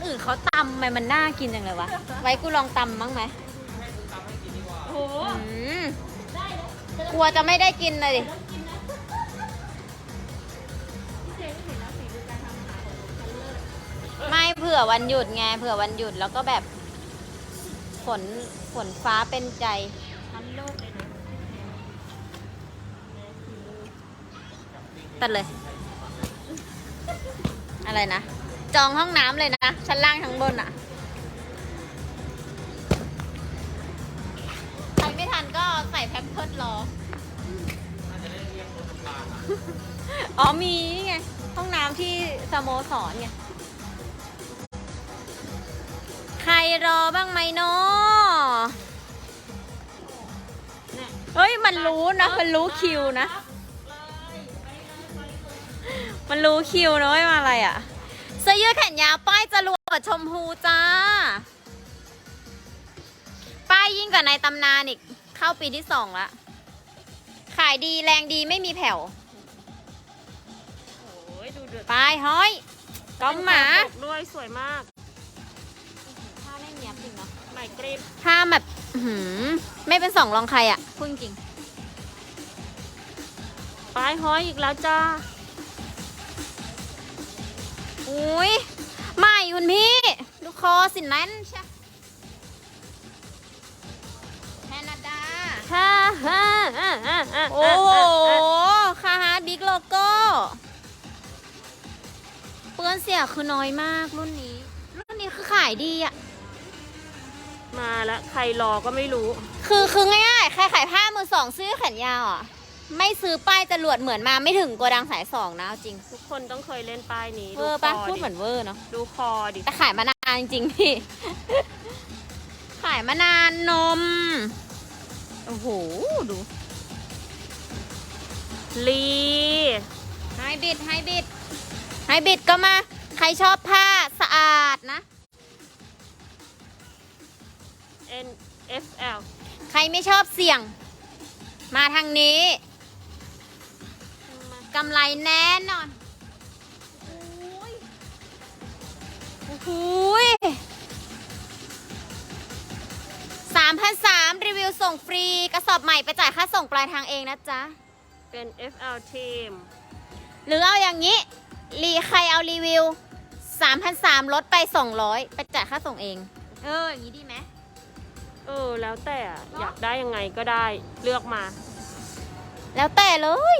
คนอื่นเขาตำทำไมมันน่ากินจังเลยวะ ไว้กูลองตำมั้งไหมโอ้โหอืมกลัวจะไม่ได้กินเลยดิไม่เผื่อวันหยุดไงเผื่อวันหยุดแล้วก็แบบฝนฝนฟ้าเป็นใจชั้นเลิศเลยนะตัดเลย อะไรนะ จองห้องน้ำเลยนะชั้นล่างชั้นบนอะใครไม่ทันก็ใส่แพมเพิร์ดรอ อ๋อมีนี่ไง ห้องน้ำที่สโมสรไง ใครรอบ้างไหมเนาะเนี่ยเฮ้ย มันรู้นะ มันรู้คิวนะ มันรู้คิวนะว่ามาอะไรอะ เสื้อยืดแขนยาวป้ายจรวดชมพูจ้า ป้ายยิ่งกว่าในตำนานอีก เข้าปีที่สองละ ขายดีแรงดีไม่มีแผ่วโอ้ยดูเดือดป้ายห้อยก้อมหมาตกด้วยสวยมากผ้าแน่นเนียบจริงเนาะใหม่กริบผ้าแบบอื้อหือไม่เป็นสองรองใครอะพูดจริงป้ายห้อยอีกแล้วจ้า อุ้ยใหม่คุณพี่ดูคอสินนั้นใช่แคนาดาฮ่าฮ่าอ่าอ่าอ่าโอ้โหคาฮาร์ดบิ๊กโลโก้ เปื้อนเสียคือน้อยมากรุ่นนี้ รุ่นนี้คือขายดีอะมาแล้วใครรอก็ไม่รู้ คือคือง่ายๆใครขายผ้ามือสองซื้อแขนยาวอะ ไม่ซื้อป้ายจรวดเหมือนมาไม่ถึงโกดังสายสองนะเอาจริงทุกคนต้องเคยเล่นป้ายนี้เวอร์ปะคพูดเหมือนเวอร์เนาะดูคอดิแต่ขายมานานจริงๆพี่ ขายมานานนม โอ้โห ดู ลีไฮบิดไฮบิดไฮบิดก็มา ใครชอบผ้าสะอาดนะเอ็นเอฟแอลใครไม่ชอบเสี่ยง มาทางนี้ กำไรแน่นอนโอ้โหสามพันสามรีวิวส่งฟรี กระสอบใหม่ไปจ่ายค่าส่งปลายทางเองนะจ๊ะ เป็น FL ทีมหรือเอาอย่างนี้ รีใครเอารีวิว3,300ลดไป200ไปจ่ายค่าส่งเอง เออ อย่างนี้ดีไหม เออ แล้วแต่อะอยากได้ยังไงก็ได้เลือกมา แล้วแต่เลย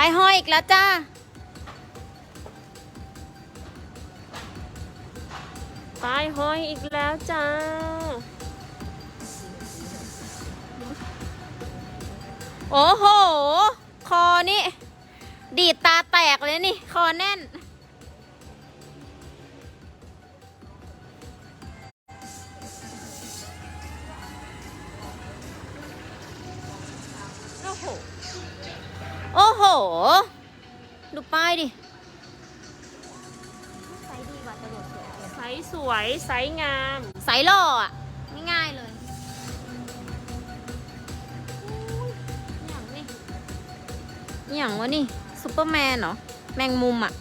ไปห้อยอีกแล้วจ้าป้ายห้อยอีกแล้วจ้า โอ้โห คอนี่ ดีดตาแตกเลยนี่ คอแน่น ดูป้ายดิ ไซส์ดีกว่าจะหลดสวยไซส์สวยไซส์งามไซส์หล่ออะ ง่ายๆเลยอย่างนี้อย่างวะนี่ซูเปอร์แมนเหรอ แมงมุมอะ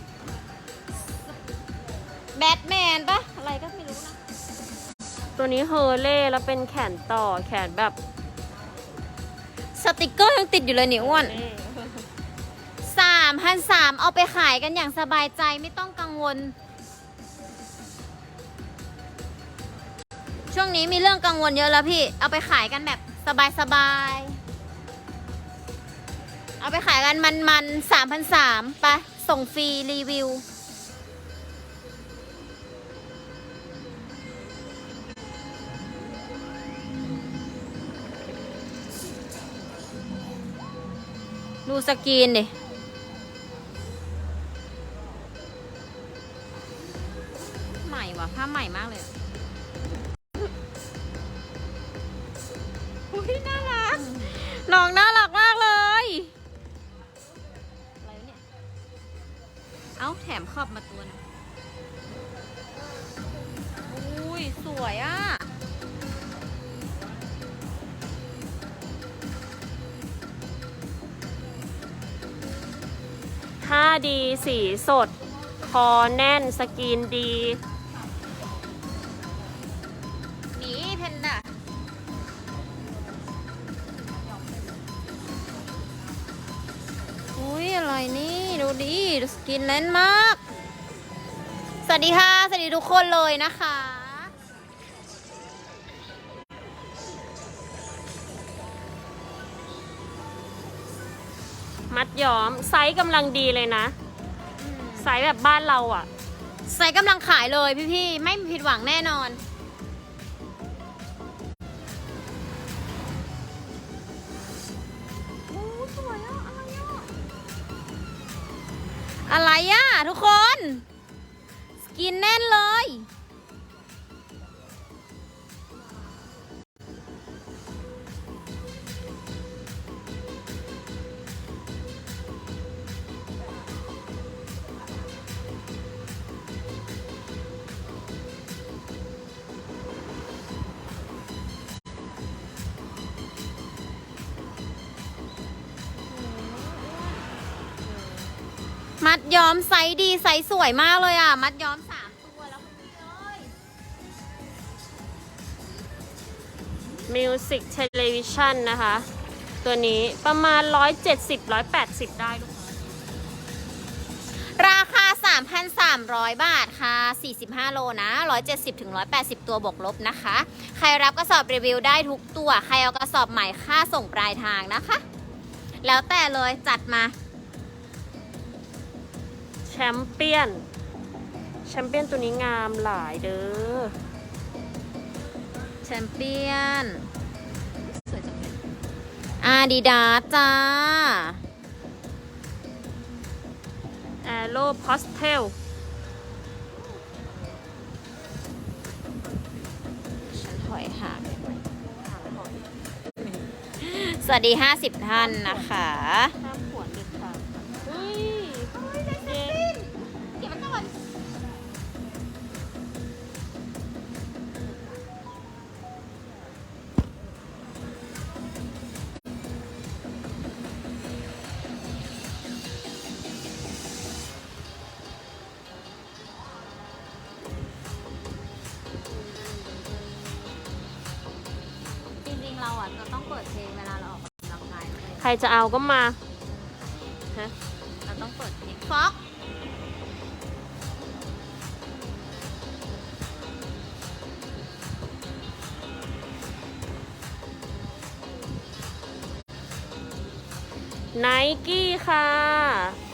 แบทแมนปะอะไรก็ไม่รู้นะ ตัวนี้เฮอร์เล่แล้วเป็นแขนต่อแขนแบบสติกเกอร์ยังติดอยู่เลยนี่อ้วน เล่ สามพันสามเอาไปขายกันอย่างสบายใจไม่ต้องกังวล ช่วงนี้มีเรื่องกังวลเยอะแล้วพี่ เอาไปขายกันแบบสบายๆเอาไปขายกันมันๆสามพันสามไป ส่งฟรีรีวิว ดูสกรีนดิ ผ้าดีสีสด คอแน่นสกินดี หนีเพนด้าอุ้ยอร่อยนี่ ดูดิ สกินแน่นมาก สวัสดีค่ะ สวัสดีทุกคนเลยนะคะ มัดย้อมไซส์กำลังดีเลยนะ ไซส์แบบบ้านเราอะใส่กำลังขายเลยพี่ๆ ไม่มีผิดหวังแน่นอนโอ้สวยอะอะไรอะอะไรอะทุกคน สกินแน่นเลย มัดย้อมไซส์ดีไซส์สวยมากเลยอะ มัดย้อมสามตัวแล้วคุณพี่เอ้ย Music Television นะคะ ตัวนี้ประมาณ 170 180 ได้ลูกค้าราคา 3,300 บาทค่ะ 45 โลนะ 170ถึง180 ตัวบวกลบนะคะ ใครรับกระสอบรีวิวได้ทุกตัว ใครเอากระสอบใหม่ค่าส่งปลายทางนะคะ แล้วแต่เลยจัดมาแชมเปี้ยน แชมเปี้ยนตัวนี้งามหลายเด้อ แชมเปี้ยน สวยจังเลยอาดิดาจ้าแอโร่พอสเทลฉันถอยห่างสวัสดี 50 ท่านนะคะ รจะเอาก็มาเราต้องเปิดเพลงฟ็อกไนกี้ค่ะ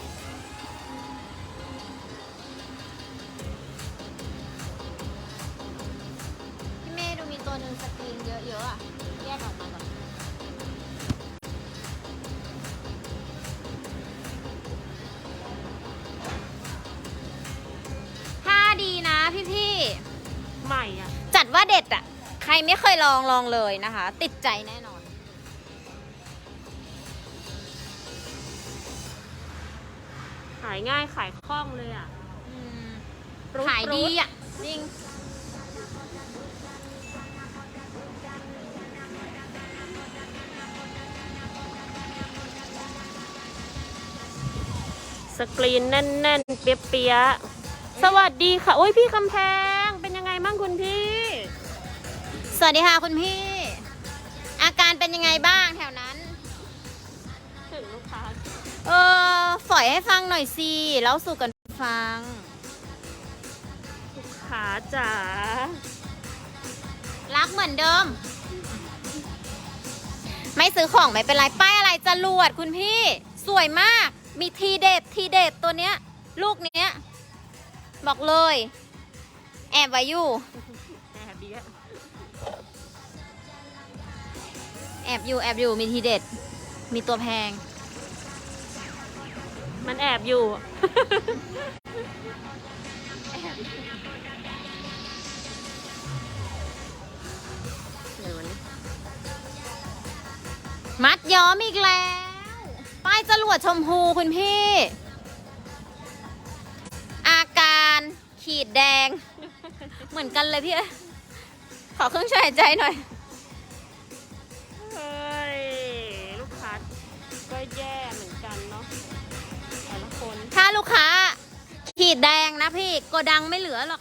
ใหม่อะๆจัดว่าเด็ดอะ ใครไม่เคยลองลองเลยนะคะ ติดใจแน่นอน ขายง่ายขายคล่องเลยอะอืมปรุดขายดีปรุดอะจริง สกรีนแน่นๆ เปียะๆสวัสดีค่ะ โอ้ยพี่คำแพงเป็นยังไงบ้างคุณพี่ส วัสดีค่ะคุณพี่ อาการเป็นยังไงบ้างแถวนั้น ถึงลูกค้า เออฝอยให้ฟังหน่อยสิแล้วสู่กันฟัง ลูกค้าจ๋า รักเหมือนเดิม ไม่ซื้อของไม่เป็นไร ป้ายอะไรจรวดคุณพี่ สวยมาก มีทีเด็ดทีเด็ดตัวเนี้ย ลูกเนี้ย บอกเลย แอบไว้อยู่ แอบดีอะ อบอยู่แอบอยู่มีทีเด็ด มีตัวแพง มันแอบอยู่เดี๋ยววันนี้มัดย้อมอีกแล้ว ป้ายจรวดชมพูคุณพี่ อาการขีดแดง เหมือนกันเลยพี่เอ้ยขอเครื่องช่วยหายใจหน่อย ดแดงนะพี่โกดังไม่เหลือหรอก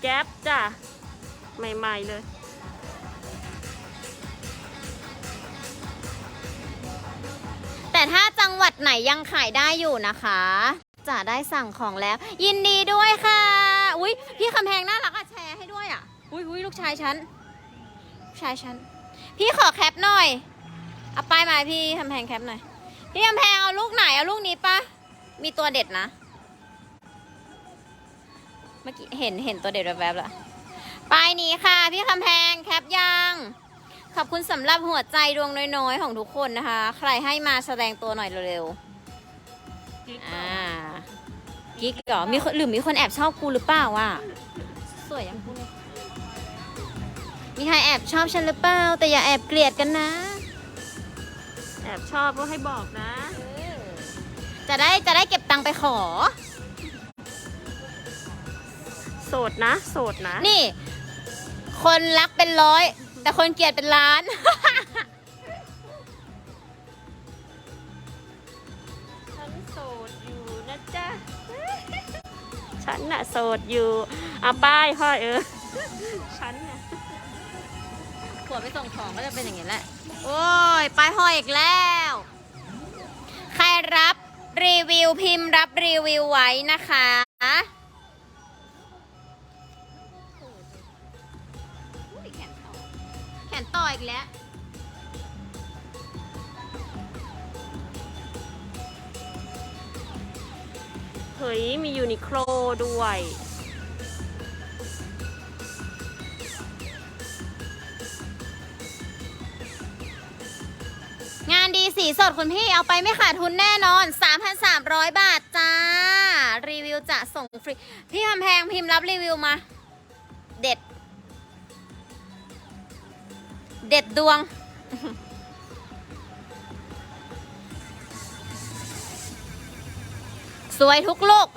แก๊ปจ้ะ ใหม่ ๆ เลย แต่ถ้าจังหวัดไหนยังขายได้อยู่นะคะจะได้สั่งของแล้ว ยินดีด้วยค่ะ อุ้ยพี่คำแพงน่ารักอะแชร์ให้ด้วยอะอุ้ยอุ้ยลูกชายฉันลูกชายฉัน พี่ขอแคปหน่อย เอาป้ายมาให้พี่คำแพงแคปหน่อย พี่คำแพงเอาลูกไหนเอาลูกนี้ปะ มีตัวเด็ดนะ เมื่อกี้เห็นเห็นตัวเด็ดแวบๆแล้วป้ายนี้ค่ะ พี่คำแพงแคปยังขอบคุณสำหรับหัวใจดวงน้อยๆ ของทุกคนนะคะ ใครให้มาแสดงตัวหน่อยเร็วๆอ่ากิ๊กเหรอมีคนหรือมีคนแอบชอบกูหรือเปล่าวะสวยยังกูเลยมีใครแอบชอบฉันหรือเปล่าแต่อย่าแอบเกลียดกันนะ แอบชอบก็ให้บอกนะ จะได้จะได้เก็บตังค์ไปขอ โสดนะ โสดนะ นี่ คนรักเป็นร้อย แต่คนเกลียดเป็นล้าน ฉันโสดอยู่นะจ๊ะ ฉันน่ะโสดอยู่เอาป้ายห้อยเออ ฉันน่ะผัวไปส่งของก็จะเป็นอย่างนี้แหละ โอ้ยป้ายห้อยอีกแล้ว ใครรับ รีวิวพิมพ์รับรีวิวไว้นะคะอุ๊ยแขนต่อแขนต่ออีกแล้ว เฮ้ย มียูนิโคลด้วย งานดีสีสดคุณพี่เอาไปไม่ขาดทุนแน่นอน 3,300 บาทจ้า รีวิวจะส่งฟรี พี่คำแพงพิมพ์รับรีวิวมา เด็ด เด็ดดวง สวยทุกลูก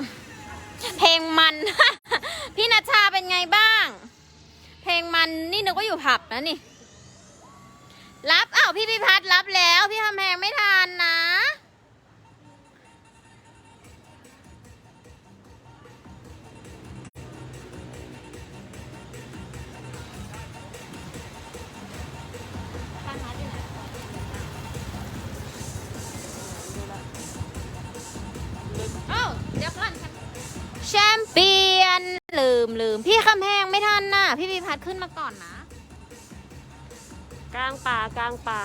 เพลงมัน พี่นัชชาเป็นไงบ้าง เพลงมันนี่นึกว่าอยู่ผับนะนี่ รับอ้าวพี่พิพัฒน์รับแล้ว พี่คำแพงไม่ทานนะ พี่พิพัฒน์ขึ้นมาก่อนนะ กลางป่ากลางป่า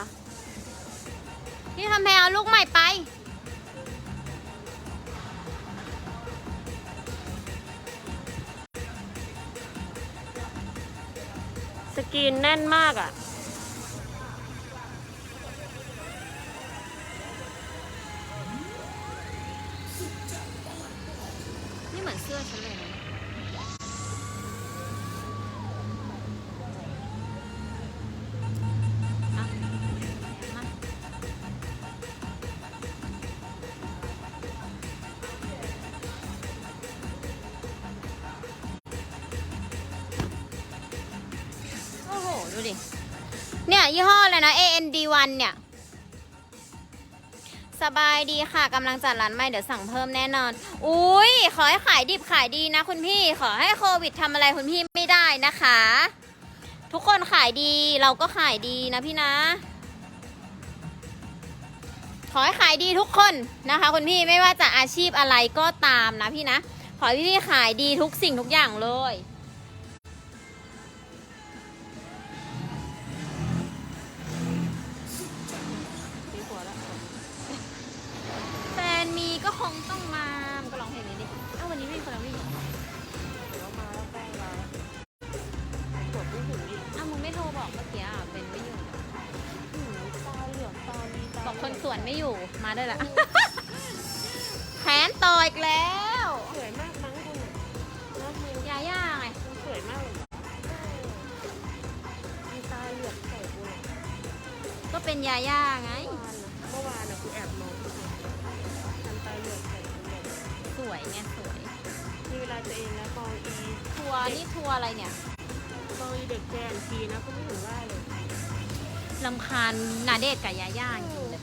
พี่คำแพงเอาลูกใหม่ไป สกรีนแน่นมากอะ นี่เหมือนเสื้อฉันเลยนะ อเลยนะ AND1 เนี่ย สบายดีค่ะกำลังจัดร้านใหม่เดี๋ยวสั่งเพิ่มแน่นอน อุ้ยขอให้ขายดิบขายดีนะคุณพี่ ขอให้โควิดทำอะไรคุณพี่ไม่ได้นะคะ ทุกคนขายดีเราก็ขายดีนะพี่นะ ขอให้ขายดีทุกคนนะคะคุณพี่ไม่ว่าจะอาชีพอะไรก็ตามนะพี่นะ ขอให้พี่ขายดีทุกสิ่งทุกอย่างเลย มีก็คงต้องมาก็ร้องเพลงนี้ดิเอ้าวันนี้ไม่มีคนร้องเพลงเหรอเดี๋ยวมาแล้วใกล้มาแล้วกดไม่ถึงอีกอ้าวมึงไม่โทรบอกเมื่อกี้อะเป็นไม่อยู่หืมตาเหลือกตาดีตาบอกคนสวนไม่อยู่มาได้ละแขนต่ออีกแล้วสวยมากมั้งคุณนะมึงยาย่าไงมันสวยมากเลยมีตาเหลือกใส่กูเนี่ยก็เป็นยาย่าไง วยไงสวย มีเวลาตัวเองนะมองอีทัวร์นี่ทัวร์อะไรเนี่ยมองอีเด็กแกนทีนะก็ไม่ถึงว่าเลยลำคาญนาเดชน์กับยาย่าจริงๆเลย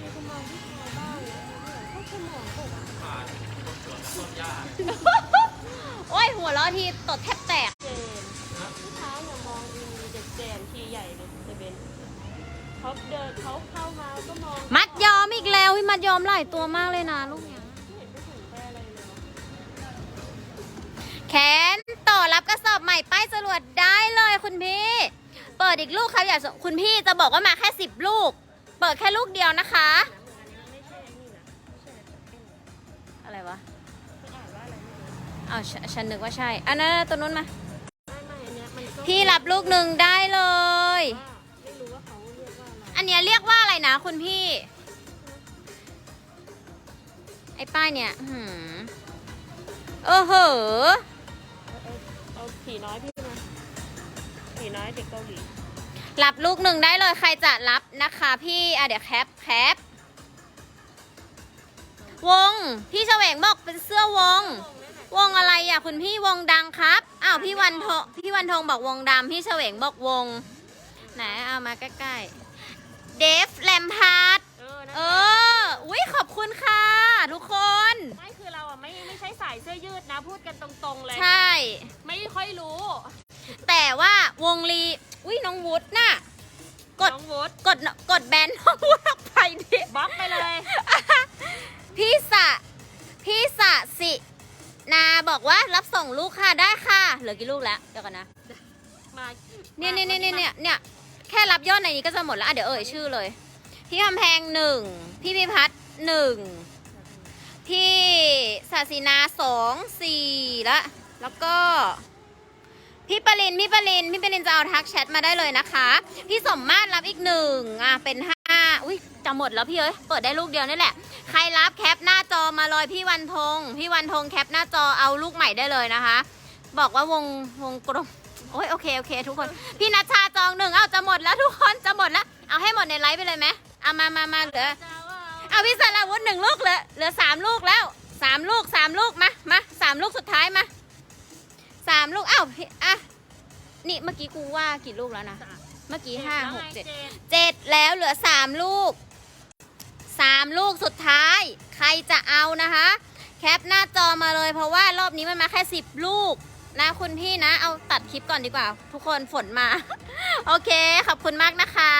มีคนมองที่ชายบ้างนะเขาแค่มองก็ว่าโอ้ยหัวเราะทีตดแทบแตก เจนผู้เท้าเนี่ยมองอีเด็กแกนทีใหญ่เลยเซเบนเขาเดินเขาเข้ามาก็มองมัดยอยมัดยอมหลายตัวมากเลยนะลูกเนี้ย แขนต่อรับกระสอบใหม่ป้ายจรวดได้เลยคุณพี่ เปิดอีกลูกครับอยากคุณพี่จะบอกว่ามาแค่สิบลูก เปิดแค่ลูกเดียวนะคะ อะไรวะอ้าวฉันนึกว่าใช่ อันนั้นตัวนู้นมา พี่รับลูกหนึ่งได้เลย อันเนี้ยเรียกว่าอะไรนะคุณพี่ ไอ้ป้ายเนี่ยอื้อหือเออเหอะ ผีน้อยพี่มาผีน้อยเด็กเกาหลีรับลูกหนึ่งได้เลยใครจะรับนะคะพี่อะเดี๋ยวแคปแคปวง พี่เฉวงบอกเป็นเสื้อวง วงอะไรอะคุณพี่วงดังครับอ้าวพี่วันทงพี่วันทงบอกวงดำพี่เฉวงบอกวง ไหนเอามาใกล้ๆเดฟแลมพาร์ดเออนั่นเอแหละออุ้ยขอบคุณค่ะ ทุกคน ไม่คือเราอะไม่ไม่ใช่สายเสื้อยืดนะ พูดกันตรงๆเลย ใช่ ไม่ค่อยรู้ แต่ว่าวงลีอุ้ยน้องวุฒน่ะ กด น้องวุฒกดกดแบนน้องวุฒออกไปดิบล็อกไปเลย พี่สะพี่สะสินาบอกว่ารับส่งลูกค่ะได้ค่ะ เหลือกี่ลูกแล้วเดี๋ยวกันนะมาเนี่ยเนี่ยเนี่ยเนี่ยเนี่ยแค่รับยอดในนี้ก็จะหมดแล้วอะเดี๋ยวเอ่ยชื่อเลย พี่คำแพงหนึ่ง พี่พิพัฒน์หนึ่ง พี่ศาสินาสองสี่ละ แล้วก็ พี่ปริน พี่ปริน พี่ปรินจะเอาทักแชทมาได้เลยนะคะ พี่สมมาตรรับอีกหนึ่งอะเป็นห้าอุ้ยจะหมดแล้วพี่เอ้ย เปิดได้ลูกเดียวนี่แหละ ใครรับแคปหน้าจอมาเลยพี่วันธงพี่วันธงแคปหน้าจอเอาลูกใหม่ได้เลยนะคะ บอกว่าวงวงกลมโอ้ยโอเคโอเค ทุกคน พี่นัชชาจองหนึ่งเอาจะหมดแล้วทุกคนจะหมดแล้ว เอาให้หมดในไลฟ์ไปเลยไหม เอามามามาเหลือเอาเอาพี่สารวุฒิหนึ่งลูกเหลือเหลือสามลูกแล้วสามลูกสามลูกมามาสามลูกสุดท้ายมาสามลูกอ้าวอะนี่เมื่อกี้กูว่ากี่ลูกแล้วนะเมื่อกี้ห้าหกเจ็ดเจ็ดแล้วเหลือสามลูกสามลูกสุดท้าย ใครจะเอานะคะ แคปหน้าจอมาเลยเพราะว่ารอบนี้มันมาแค่สิบลูกนะคุณพี่นะ เอาตัดคลิปก่อนดีกว่า ทุกคนฝนมา โอเค ขอบคุณมากนะคะ